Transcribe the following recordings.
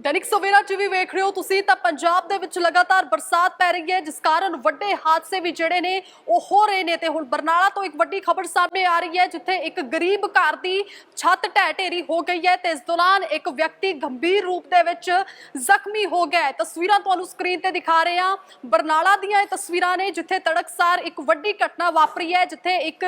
Dainik Savera TV ਵੇਖ ਰਹੇ ਹੋ ਤੁਸੀਂ ਤਾਂ ਪੰਜਾਬ ਦੇ ਵਿੱਚ ਲਗਾਤਾਰ ਬਰਸਾਤ ਪੈ ਰਹੀ ਹੈ, ਜਿਸ ਕਾਰਨ ਵੱਡੇ ਹਾਦਸੇ ਵੀ ਜਿਹੜੇ ਨੇ ਉਹ ਹੋ ਰਹੇ ਨੇ ਤੇ ਹੁਣ ਬਰਨਾਲਾ ਤੋਂ ਇੱਕ ਵੱਡੀ ਖਬਰ ਸਾਹਮਣੇ ਆ ਰਹੀ ਹੈ, ਜਿੱਥੇ ਇੱਕ ਗਰੀਬ ਘਰ ਦੀ ਛੱਤ ਢਹਿ ਢੇਰੀ ਹੋ ਗਈ ਹੈ ਤੇ ਇਸ ਦੌਰਾਨ ਇੱਕ ਵਿਅਕਤੀ ਗੰਭੀਰ ਰੂਪ ਦੇ ਵਿੱਚ ਜ਼ਖਮੀ ਹੋ ਗਿਆ ਹੈ। ਤਸਵੀਰਾਂ ਤੁਹਾਨੂੰ ਸਕਰੀਨ ਤੇ ਦਿਖਾ ਰਹੇ ਹਾਂ। ਬਰਨਾਲਾ ਦੀਆਂ ਇਹ ਤਸਵੀਰਾਂ ਨੇ ਜਿੱਥੇ ਤੜਕਸਾਰ ਇੱਕ ਵੱਡੀ ਘਟਨਾ ਵਾਪਰੀ ਹੈ, ਜਿੱਥੇ ਇੱਕ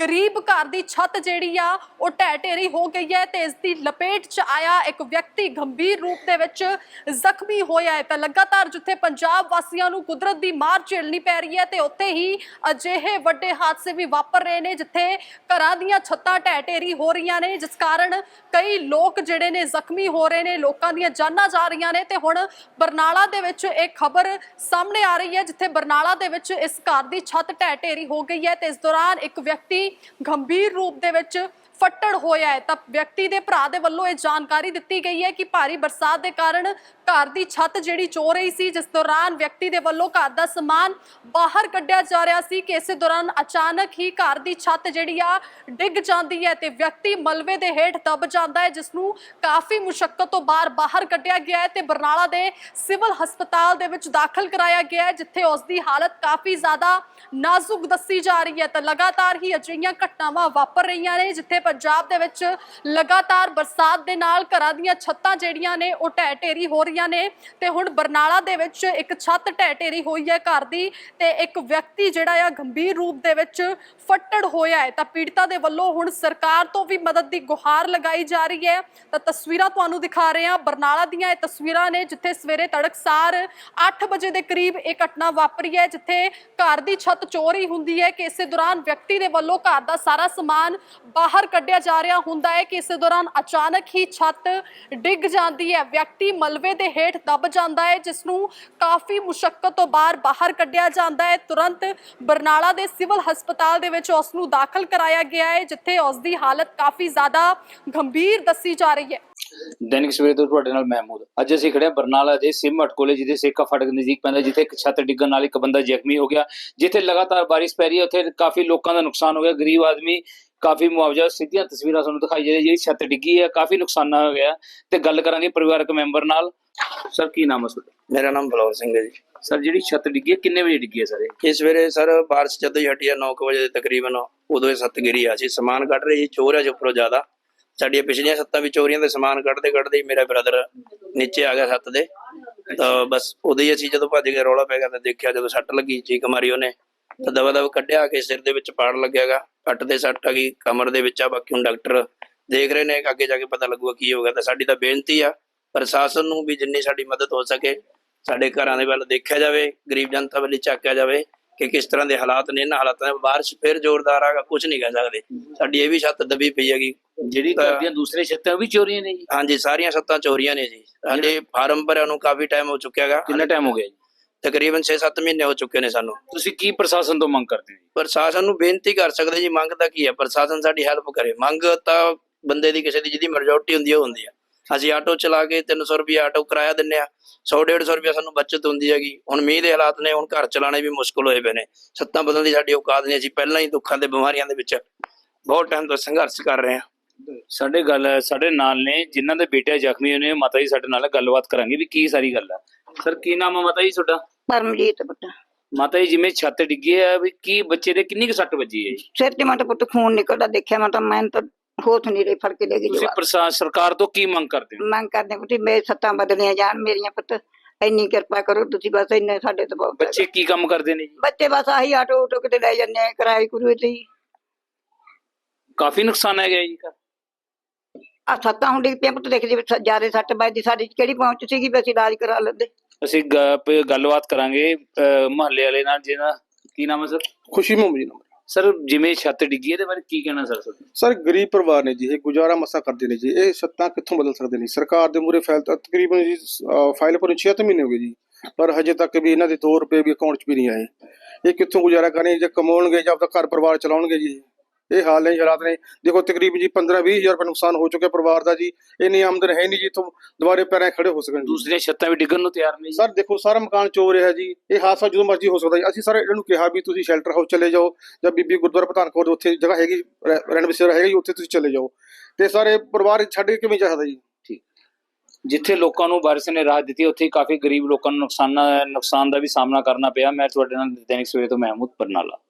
ਗਰੀਬ ਘਰ ਦੀ ਛੱਤ ਜਿਹੜੀ ਆ, ਉਹ ਢਹਿ ਢੇਰੀ ਹੋ ਗਈ ਹੈ ਤੇ ਇਸ ਦੀ ਲਪੇਟ 'ਚ ਆਇਆ ਇੱਕ ਵਿਅਕਤੀ ਗੰਭੀਰ ਰੂਪ ਦੇ ਵਿੱਚ ਜ਼ਖਮੀ ਹੋਇਆ ਹੈ। ਤਾਂ ਲਗਾਤਾਰ ਜਿੱਥੇ ਪੰਜਾਬ ਵਾਸੀਆਂ ਨੂੰ ਕੁਦਰਤ ਦੀ ਮਾਰ ਝੇਲਣੀ ਪੈ ਰਹੀ ਹੈ ਤੇ ਉੱਥੇ ਹੀ ਅਜਿਹੇ ਵੱਡੇ ਹਾਦਸੇ ਵੀ ਵਾਪਰ ਰਹੇ ਨੇ, ਜਿੱਥੇ ਘਰਾਂ ਦੀਆਂ ਛੱਤਾਂ ਢਹਿ ਢੇਰੀ ਹੋ ਰਹੀਆਂ ਨੇ, ਜਿਸ ਕਾਰਨ ਕਈ ਲੋਕ ਜਿਹੜੇ ਨੇ ਜ਼ਖਮੀ ਹੋ ਰਹੇ ਨੇ, ਲੋਕਾਂ ਦੀਆਂ ਜਾਨਾਂ ਜਾ ਰਹੀਆਂ ਨੇ ਤੇ ਹੁਣ ਬਰਨਾਲਾ ਦੇ ਵਿੱਚ ਇਹ ਖਬਰ ਸਾਹਮਣੇ ਆ ਰਹੀ ਹੈ, ਜਿੱਥੇ ਬਰਨਾਲਾ ਦੇ ਵਿੱਚ ਇਸ ਘਰ ਦੀ ਛੱਤ ਢਹਿ ਢੇਰੀ ਹੋ ਗਈ ਹੈ ਤੇ ਇਸ ਦੌਰਾਨ ਇੱਕ ਵਿਅਕਤੀ ਗੰਭੀਰ ਰੂਪ ਦੇ ਵਿੱਚ ਫੱਟੜ ਹੋਇਆ ਹੈ। ਤਾਂ ਵਿਅਕਤੀ ਦੇ ਭਰਾ ਦੇ ਵੱਲੋਂ ਇਹ ਜਾਣਕਾਰੀ ਦਿੱਤੀ ਗਈ ਹੈ ਕਿ ਭਾਰੀ ਬਰਸਾਤ ਦੇ ਕਾਰਨ ਘਰ ਦੀ ਛੱਤ ਜਿਹੜੀ ਚੋ ਰਹੀ ਸੀ, ਜਿਸ ਦੌਰਾਨ ਵਿਅਕਤੀ ਦੇ ਵੱਲੋਂ ਘਰ ਦਾ ਸਮਾਨ ਬਾਹਰ ਕੱਢਿਆ ਜਾ ਰਿਹਾ ਸੀ ਕਿ ਇਸੇ ਦੌਰਾਨ ਅਚਾਨਕ ਹੀ ਘਰ ਦੀ ਛੱਤ ਜਿਹੜੀ ਆ ਡਿੱਗ ਜਾਂਦੀ ਹੈ ਤੇ ਵਿਅਕਤੀ ਮਲਬੇ ਦੇ ਹੇਠ ਦਬ ਜਾਂਦਾ ਹੈ ਜਿਸ ਨੂੰ ਕਾਫੀ ਮੁਸ਼ਕਲ ਤੋਂ ਬਾਅਦ ਬਾਹਰ ਕੱਢਿਆ ਗਿਆ ਹੈ ਤੇ ਬਰਨਾਲਾ ਦੇ ਸਿਵਲ ਹਸਪਤਾਲ ਦੇ ਵਿੱਚ ਦਾਖਲ ਕਰਾਇਆ ਗਿਆ ਹੈ, ਜਿੱਥੇ ਉਸ ਦੀ ਹਾਲਤ ਕਾਫੀ ਜ਼ਿਆਦਾ ਨਾਜ਼ੁਕ ਦੱਸੀ ਜਾ ਰਹੀ ਹੈ। ਤਾਂ ਲਗਾਤਾਰ ਹੀ ਅਜਿਹੀਆਂ ਘਟਨਾਵਾਂ ਵਾਪਰ ਰਹੀਆਂ ਨੇ, ਜਿੱਥੇ ਪੰਜਾਬ ਦੇ ਵਿੱਚ ਲਗਾਤਾਰ ਬਰਸਾਤ ਦੇ ਨਾਲ ਘਰਾਂ ਦੀਆਂ ਛੱਤਾਂ ਜਿਹੜੀਆਂ ਨੇ, ਉਹ ਢਹਿ ਢੇਰੀ ਹੋ ਰਹੀਆਂ ਨੇ ਤੇ ਹੁਣ ਬਰਨਾਲਾ ਦੇ ਵਿੱਚ ਇੱਕ ਛੱਤ ਢਹਿ ਢੇਰੀ ਹੋਈ ਹੈ ਘਰ ਦੀ ਤੇ ਇੱਕ ਵਿਅਕਤੀ ਜਿਹੜਾ ਆ ਗੰਭੀਰ ਰੂਪ ਦੇ ਵਿੱਚ ਫੱਟੜ ਹੋਇਆ ਹੈ। ਤਾਂ ਪੀੜਤਾ ਦੇ ਵੱਲੋਂ ਹੁਣ ਸਰਕਾਰ ਤੋਂ ਵੀ ਮਦਦ ਦੀ ਗੁਹਾਰ ਲਗਾਈ ਜਾ ਰਹੀ ਹੈ। ਤਾਂ ਤਸਵੀਰਾਂ ਤੁਹਾਨੂੰ ਦਿਖਾ ਰਹੇ ਹਾਂ। ਬਰਨਾਲਾ ਦੀਆਂ ਇਹ ਤਸਵੀਰਾਂ ਨੇ ਜਿੱਥੇ ਸਵੇਰੇ ਤੜਕਸਾਰ 8 ਵਜੇ ਦੇ ਕਰੀਬ ਇਹ ਘਟਨਾ ਵਾਪਰੀ ਹੈ, ਜਿੱਥੇ ਘਰ ਦੀ ਛੱਤ ਚੋਰੀ ਹੁੰਦੀ ਹੈ ਕਿ ਇਸੇ ਦੌਰਾਨ ਵਿਅਕਤੀ ਦੇ ਵੱਲੋਂ ਘਰ ਦਾ ਸਾਰਾ ਸਮਾਨ ਬਾਹਰ ਕੱਢਿਆ ਜਾ ਰਿਹਾ ਹੁੰਦਾ ਹੈ ਕਿ ਇਸੇ ਦੌਰਾਨ ਅਚਾਨਕ ਹੀ ਛੱਤ ਡਿੱਗ ਜਾਂਦੀ ਹੈ। ਵਿਅਕਤੀ ਮਲਬੇ ਦੇ ਹੇਠ ਦਬ ਜਾਂਦਾ ਹੈ ਜਿਸ ਨੂੰ ਕਾਫੀ ਮੁਸ਼ਕਲ ਤੋਂ ਬਾਅਦ ਬਾਹਰ ਕੱਢਿਆ ਜਾਂਦਾ ਹੈ। ਤੁਰੰਤ ਬਰਨਾਲਾ ਦੇ ਸਿਵਲ ਹਸਪਤਾਲ ਦੇ ਵਿੱਚ ਉਸ ਨੂੰ ਦਾਖਲ ਕਰਾਇਆ ਗਿਆ ਹੈ, ਜਿੱਥੇ ਉਸ ਦੀ ਹਾਲਤ ਕਾਫੀ ਜ਼ਿਆਦਾ ਗੰਭੀਰ ਦੱਸੀ ਜਾ ਰਹੀ ਹੈ। ਦੈਨਿਕ ਸਵੇਰੇ ਤੋਂ ਤੁਹਾਡੇ ਨਾਲ ਮਹਿਮੂਦ। ਅੱਜ ਅਸੀਂ ਖੜੇ ਬਰਨਾਲਾ ਦੇ ਸਿਮਟ ਕੋਲੇ, ਜਿਹਦੇ ਸੇਕਾ ਫਾਟਕ ਨਜ਼ਦੀਕ ਪੈਂਦਾ, ਜਿੱਥੇ ਇੱਕ ਛੱਤ ਡਿੱਗਣ ਨਾਲ ਇੱਕ ਬੰਦਾ ਜ਼ਖਮੀ ਹੋ ਗਿਆ। ਜਿੱਥੇ ਲਗਾਤਾਰ ਬਾਰਿਸ਼ ਪੈ ਰਹੀ ਹੈ, ਉੱਥੇ ਕਾਫੀ ਲੋਕਾਂ ਦਾ ਨੁਕਸਾਨ ਹੋ ਗਿਆ। ਗਰੀਬ ਆਦਮੀ ਕਾਫੀ ਮੁਆਵਜ਼ਾ ਸਿੱਧੀਆਂ ਤਸਵੀਰਾਂ ਤੁਹਾਨੂੰ ਦਿਖਾਈ ਰਹੀ ਜਿਹੜੀ ਛੱਤ ਡਿੱਗੀ ਹੈ ਕਾਫੀ ਨੁਕਸਾਨ ਹੋ। ਗਿਆ ਤੇ ਗੱਲ ਕਰਾਂਗੇ ਪਰਿਵਾਰਕ ਮੈਂਬਰ ਨਾਲ। ਸਰ ਕੀ ਨਾਮ ਹੈ ਤੁਹਾਡਾ? ਮੇਰਾ ਨਾਮ ਬਲੌਰ ਸਿੰਘ ਹੈ ਜੀ। ਸਰ ਜਿਹੜੀ ਛੱਤ ਡਿੱਗੀ ਹੈ ਕਿੰਨੇ ਵਜੇ ਡਿੱਗੀ ਹੈ ਸਰ ਇਹ? ਇਹ ਸਵੇਰੇ ਸਰ ਬਾਰਿਸ਼ ਜਦੋਂ ਹੀ ਹਟੀ ਆ 9 ਵਜੇ ਦੇ ਤਕਰੀਬਨ ਉਦੋਂ ਇਹ ਸੱਤ ਗਿਰੀ ਆ। ਸੀ ਸਮਾਨ ਕੱਢ ਰਹੀ ਸੀ ਚੋਰ ਆ ਜੋ ਉੱਪਰੋਂ ਜ਼ਿਆਦਾ। ਸਾਡੀਆਂ ਪਿਛਲੀਆਂ ਸੱਤਾਂ ਵੀ ਚੋਰੀਆਂ ਦੇ ਸਮਾਨ ਕੱਢਦੇ ਕੱਢਦੇ ਹੀ ਮੇਰਾ ਬ੍ਰਦਰ ਨੀਚੇ ਆ ਗਿਆ ਸੱਤ ਦੇ। ਤਾਂ ਬਸ ਉਦੋਂ ਹੀ ਅਸੀਂ ਜਦੋਂ ਭੱਜ ਗਏ ਰੌਲਾ ਪੈ ਗਿਆ ਤਾਂ ਦੇਖਿਆ ਜਦੋਂ ਸੱਟ ਲੱਗੀ ਚੀਕ ਮਾਰੀ ਉਹਨੇ। ਤਾਂ ਦਵਾ ਦਵ ਕੱਢਿਆ ਕੇ ਸਿਰ ਦੇ ਵਿੱਚ ਪਾੜ ਲੱਗਿਆਗਾ ਪੱਟ ਦੇ ਸੱਟ ਆ ਗਈ ਕਮਰ ਦੇ ਵਿੱਚ ਆ ਬਾਕੀ ਹੁਣ ਡਾਕਟਰ ਦੇਖ ਰਹੇ ਨੇ ਅੱਗੇ ਜਾ ਕੇ ਪਤਾ ਲੱਗੂਗਾ ਕੀ ਹੋਗਾ ਤਾਂ ਸਾਡੀ ਤਾਂ ਬੇਨਤੀ ਆ ਪ੍ਰਸ਼ਾਸਨ ਨੂੰ ਵੀ ਜਿੰਨੀ ਸਾਡੀ ਮਦਦ ਹੋ ਸਕੇ ਸਾਡੇ ਘਰਾਂ ਦੇ ਵੱਲ ਦੇਖਿਆ ਜਾਵੇ ਗਰੀਬ ਜਨਤਾ ਵੱਲ ਝਾਕਿਆ ਜਾਵੇ ਕਿ ਕਿਸ ਤਰ੍ਹਾਂ ਦੇ ਹਾਲਾਤ ਨੇ ਇਹਨਾਂ ਹਾਲਾਤਾਂ ਦੇ ਬਾਰਿਸ਼ ਫਿਰ ਜ਼ੋਰਦਾਰ ਆਗਾ ਕੁਝ ਨਹੀਂ ਕਹਿ ਸਕਦੇ। ਸਾਡੀ ਇਹ ਵੀ ਛੱਤ ਦਬੀ ਪਈ ਹੈਗੀ। ਜਿਹੜੀ ਘਰ ਦੀਆਂ ਦੂਸਰੇ ਛੱਤਾਂ ਵੀ ਚੋਰੀਆਂ ਨੇ ਜੀ? ਹਾਂਜੀ ਸਾਰੀਆਂ ਛੱਤਾਂ ਚੋਰੀਆਂ ਨੇ ਜੀ। ਸਾਡੇ ਫਾਰਮ ਭਰਿਆ ਨੂੰ ਕਾਫੀ ਟਾਈਮ ਹੋ ਚੁੱਕਿਆ ਹੈਗਾ। ਕਿੰਨਾ ਟਾਈਮ ਹੋ ਗਿਆ ਜੀ? ਤਕਰੀਬਨ 6-7 ਮਹੀਨੇ ਹੋ ਚੁੱਕੇ ਨੇ ਸਾਨੂੰ। ਤੁਸੀਂ ਕੀ ਪ੍ਰਸ਼ਾਸਨ ਤੋਂ ਮੰਗ ਕਰਦੇ ਹੋ ਜੀ? ਪ੍ਰਸ਼ਾਸਨ ਨੂੰ ਬੇਨਤੀ ਕਰ ਸਕਦੇ ਜੀ ਮੰਗ ਤਾਂ ਕੀ ਹੈ? ਪ੍ਰਸ਼ਾਸਨ ਸਾਡੀ ਹੈਲਪ ਕਰੇ। ਮੰਗ ਤਾਂ ਬੰਦੇ ਦੀ ਕਿਸੇ ਦੀ ਜਿਹਦੀ ਮੈਜੋਰਟੀ ਹੁੰਦੀ ਹੈ ਉਹ ਹੁੰਦੀ ਆ ਅਸੀਂ ਆਟੋ ਚਲਾ ਕੇ 300 ਰੁਪਏ ਆਟੋ ਕਿਰਾਇਆ ਦਿੰਨੇ ਆ 100 150 ਰੁਪਏ ਸਾਨੂੰ ਬਚਤ ਹੁੰਦੀ ਹੈਗੀ। ਹੁਣ ਮੀਂਹ ਦੇ ਹਾਲਾਤ ਨੇ ਹੁਣ ਘਰ ਚਲਾਣੇ ਵੀ ਮੁਸ਼ਕਲ ਹੋਏ ਪਏ ਨੇ। ਸੱਤਾਂ ਬਦਲਣ ਦੀ ਸਾਡੀ ਔਕਾਤ ਨਹੀਂ। ਅਸੀਂ ਪਹਿਲਾਂ ਹੀ ਦੁੱਖਾਂ ਤੇ ਬਿਮਾਰੀਆਂ ਦੇ ਵਿੱਚ ਬਹੁਤ ਟਾਈਮ ਤੋਂ ਸੰਘਰਸ਼ ਕਰ ਰਹੇ ਹਾਂ। ਸਾਡੇ ਗੱਲ ਸਾਡੇ ਨਾਲ ਨੇ ਜਿਨ੍ਹਾਂ ਦੇ ਬੇਟੇ ਜ਼ਖਮੀ ਹੋਏ ਨੇ ਮਾਤਾ ਜੀ ਸਾਡੇ ਨਾਲ ਗੱਲਬਾਤ ਕਰਾਂਗੇ ਵੀ ਕੀ ਸਾਰੀ ਗੱਲ ਹੈ ਸਰ ਕੀ ਨਾਮ ਹੈ ਮਾਤਾ ਜੀ ਤੁਹਾਡਾ? ਪਰਮਜੀਤ ਪੁੱਤ। ਮਾਤਾ ਜੀ ਜਿਵੇਂ ਛੱਤ ਡਿੱਗੀ ਹੈ ਵੀ ਕੀ ਬੱਚੇ ਦੇ ਕਿੰਨੀ ਕੁ ਸੱਟ ਵੱਜੀ ਹੈ ਜੀ? ਸਿਰ ਤੇ ਮੈਂ ਤਾਂ ਪੁੱਤ ਖੂਨ ਨਿਕਲਦਾ ਦੇਖਿਆ ਮੈਂ ਤਾਂ ਮੈਂ ਤਾਂ ਹੋਤ ਨਹੀਂ ਰਹੀ ਫੜ ਕੇ ਲੈ ਗਈ ਤੁਸੀਂ ਜਵਾਬ ਪ੍ਰਸ਼ਾਸਨ ਸਰਕਾਰ ਤੋਂ ਕੀ ਮੰਗ ਕਰਦੇ ਹੋ? ਮੰਗ ਕਰਦੇ ਪੁੱਤ ਮੇਰੇ ਸੱਤਾਂ ਬਦਲੀਆਂ ਜਾਣ ਮੇਰੀਆਂ ਪੁੱਤ ਇੰਨੀ ਕਿਰਪਾ ਕਰੋ ਤੁਸੀਂ ਬਸ ਇੰਨੇ ਸਾਡੇ ਤੋਂ ਬਹੁਤ ਬੱਚੇ ਕੀ ਕੰਮ ਕਰਦੇ ਨੇ ਜੀ? ਬੱਚੇ ਬਸ ਆਹੀ ਆਟੋ ਉਟੋ ਕਿਤੇ ਲੈ ਜਾਂਦੇ ਆ ਕਿਰਾਏ ਕੁਰੂ ਤੇ ਹੀ। ਕਾਫੀ ਨੁਕਸਾਨ ਹੈ ਗਿਆ ਜੀ ਘਰ। ਆ ਸੱਤਾਂ ਹੁਣ ਡਿੱਗ ਪਿਆ ਪੁੱਤ ਦੇਖ ਜੀ ਜ਼ਿਆਦਾ ਸੱਟ ਵੱਜਦੀ ਸਾਡੀ ਕਿਹੜੀ ਪਹੁੰਚ ਸੀਗੀ ਵੀ ਅਸੀਂ ਇਲਾਜ ਕਰਾ ਲੈਂਦੇ। ਅਸੀਂ ਗ- ਪ- ਗੱਲਬਾਤ ਕਰਾਂਗੇ ਮਹੱਲੇ ਵਾਲੇ ਨਾਲ ਜਿਹਨਾਂ ਕੀ ਨਾਮ ਹੈ ਸਰ? ਖੁਸ਼ੀ ਮੁਹੰਮਦ ਜੀ ਸਰ ਜਿਵੇਂ ਛੱਤ ਡਿੱਗੀ ਇਹਦੇ ਬਾਰੇ ਕੀ ਕਹਿਣਾ ਸਰ ਤੁਹਾਡਾ? ਸਰ ਗਰੀਬ ਪਰਿਵਾਰ ਨੇ ਜੀ ਇਹ ਗੁਜ਼ਾਰਾ ਮਸਾ ਕਰਦੇ ਨੇ ਜੀ ਇਹ ਛੱਤਾਂ ਕਿੱਥੋਂ ਬਦਲ ਸਕਦੇ ਨੇ? ਸਰਕਾਰ ਦੇ ਮੂਰੇ ਫਾਈਲ ਤਾਂ ਤਕਰੀਬਨ ਜੀ ਅਹ ਫਾਈਲ ਪਰ 6 ਮਹੀਨੇ ਹੋ ਗਏ ਜੀ ਪਰ ਹਜੇ ਤੱਕ ਵੀ ਇਹਨਾਂ ਦੇ 2 ਰੁਪਏ ਵੀ ਅਕਾਊਂਟ 'ਚ ਵੀ ਨਹੀਂ ਆਏ। ਇਹ ਕਿੱਥੋਂ ਗੁਜ਼ਾਰਾ ਕਰਨਗੇ ਜੇ ਕਮਾਉਣਗੇ ਜਾਂ ਆਪਦਾ ਘਰ ਪਰਿਵਾਰ ਚਲਾਉਣਗੇ ਜੀ? ਇਹ ਹਾਲ ਨੇ ਹਾਲਾਤ ਨੇ। ਦੇਖੋ ਤਕਰੀਬਨ ਜੀ 15 20 ਹਜ਼ਾਰ ਰੁਪਏ ਨੁਕਸਾਨ ਹੋ ਚੁੱਕਿਆ ਪਰਿਵਾਰ ਦਾ ਜੀ। ਇੰਨੀ ਆਮਦਨ ਹੈ ਨਹੀਂ ਜੀ ਇੱਥੋਂ ਦੁਬਾਰੇ ਪੈਰਾਂ ਖੜੇ ਹੋ ਸਕਣ ਦੂਸਰੀਆਂ ਛੱਤਾਂ ਵੀ ਡਿੱਗਣ ਨੂੰ ਤਿਆਰ ਨੇ ਜੀ। ਸਰ ਦੇਖੋ ਸਾਰਾ ਮਕਾਨ ਚੋ ਰਿਹਾ ਜੀ। ਇਹ ਹਾਦਸਾ ਜਦੋਂ ਮਰਜ਼ੀ ਹੋ ਸਕਦਾ ਜੀ। ਅਸੀਂ ਸਰ ਇਹਨਾਂ ਨੂੰ ਕਿਹਾ ਵੀ ਤੁਸੀਂ ਸ਼ੈਲਟਰ ਹਾਊਸ ਚਲੇ ਜਾਓ ਜਾਂ ਬੀਬੀ ਗੁਰਦੁਆਰਾ ਪਠਾਨਕੋਟ ਉੱਥੇ ਜਗ੍ਹਾ ਹੈਗੀ ਰਹਿਣ ਬਸੇਰਾ ਹੈਗਾ ਜੀ ਉੱਥੇ ਤੁਸੀਂ ਚਲੇ ਜਾਓ। ਤੇ ਸਰ ਇਹ ਪਰਿਵਾਰ ਛੱਡ ਕੇ ਕਿਵੇਂ ਜਾ ਸਕਦਾ ਜੀ? ਜਿੱਥੇ ਲੋਕਾਂ ਨੂੰ ਬਾਰਿਸ਼ ਨੇ ਰਾਹਤ ਦਿੱਤੀ ਉੱਥੇ ਕਾਫੀ ਗਰੀਬ ਲੋਕਾਂ ਨੂੰ ਨੁਕਸਾਨਾਂ ਨੁਕਸਾਨ ਦਾ ਵੀ ਸਾਹਮਣਾ ਕਰਨਾ ਪਿਆ। ਮੈਂ ਤੁਹਾਡੇ ਨਾਲ ਦੈਨਿਕ ਸਵੇਰੇ ਤੋਂ ਮਹਿਮੂਦ ਬਰਨਾਲਾ